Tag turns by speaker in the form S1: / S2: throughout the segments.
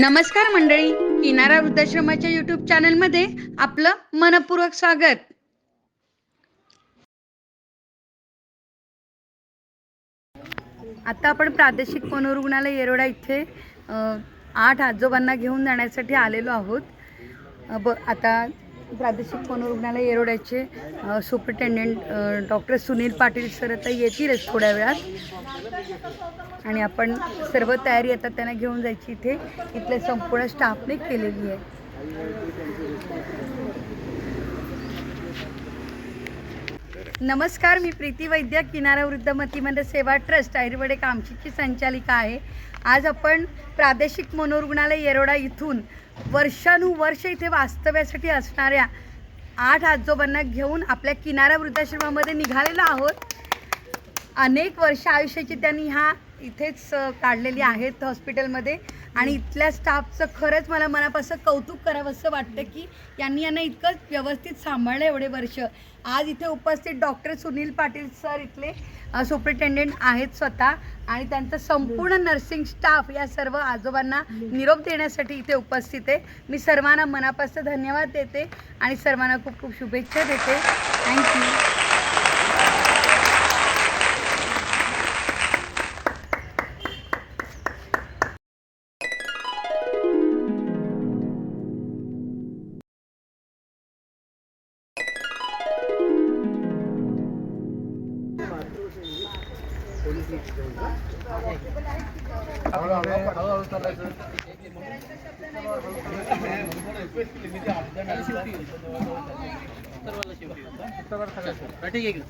S1: नमस्कार मंडळी किनारा वृद्धाश्रमाच्या युट्यूब चॅनलमध्ये आपलं मनपूर्वक स्वागत. आता आपण प्रादेशिक मनोरुग्णालय येरोडा इथे आठ आजोबांना घेऊन जाण्यासाठी आलेलो आहोत. ब आता प्रादेशिक मनोरुग्णालय येरोड्याचे superintendent doctor Sunil Patil sir आता येतीलच थोड्या वेळात. आणि आपण सर्व तयारी आता त्यांना घेऊन जायची इथे. इथल्या संपूर्ण स्टाफने केलेली आहे. नमस्कार मी प्रीती वैद्य किनारा वृद्ध मतिमंद सेवा ट्रस्ट आयुर्वेदे कामशीची संचालिका आहे. आज आपण प्रादेशिक मनोरुग्णालय येरोडा इथून वर्षानुवर्ष इथे वास्तव्यासाठी असणाऱ्या आठ आजोबांना घेऊन आपल्या किनारा वृद्धाश्रमामध्ये निघालेलो आहोत. अनेक वर्ष आयुष्याची त्यांनी ह्या इथेच काढलेली आहेत हॉस्पिटलमध्ये. आणि इथल्या स्टाफचं खरंच मला मनापासून कौतुक करावंसं वाटतं की यांनी यांना इतकं व्यवस्थित सांभाळलं एवढे वर्ष. आज इथे उपस्थित डॉक्टर सुनील पाटील सर इथले सुप्रिटेंडेंट आहेत स्वतः. आणि त्यांचा संपूर्ण नर्सिंग स्टाफ या सर्व आजोबांना निरोप देण्यासाठी इथे उपस्थित आहे. मी सर्वांना मनापासून धन्यवाद देते आणि सर्वांना खूप खूप शुभेच्छा देते. थँक्यू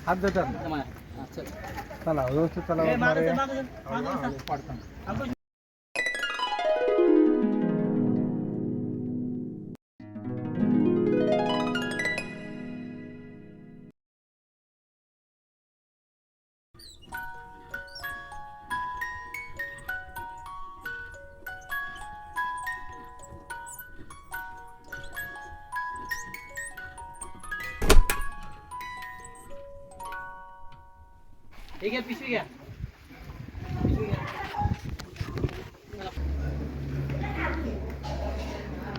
S2: हात देतात ना. चला व्यवस्थित चला मारे.
S3: ठीक पिशवी घ्या.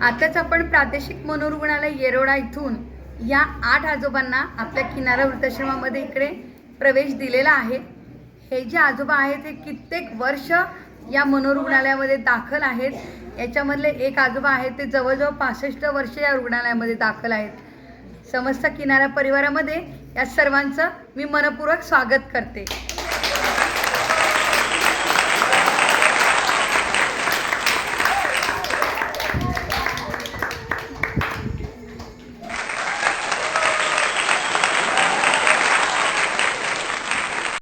S1: आताच आपण प्रादेशिक मनोरुग्णालय येरोडा इथून या आठ आजोबांना आपल्या किनारा वृद्धाश्रमामध्ये इकडे प्रवेश दिलेला आहे. हे जे आजोबा आहेत हे कित्येक वर्ष या मनोरुग्णालयामध्ये दाखल आहेत. याच्यामधले एक आजोबा आहेत ते जवळजवळ पासष्ट वर्ष या रुग्णालयामध्ये दाखल आहेत. समस्त किनारा परिवारामध्ये या सर्वांचं मी मनपूर्वक स्वागत करते.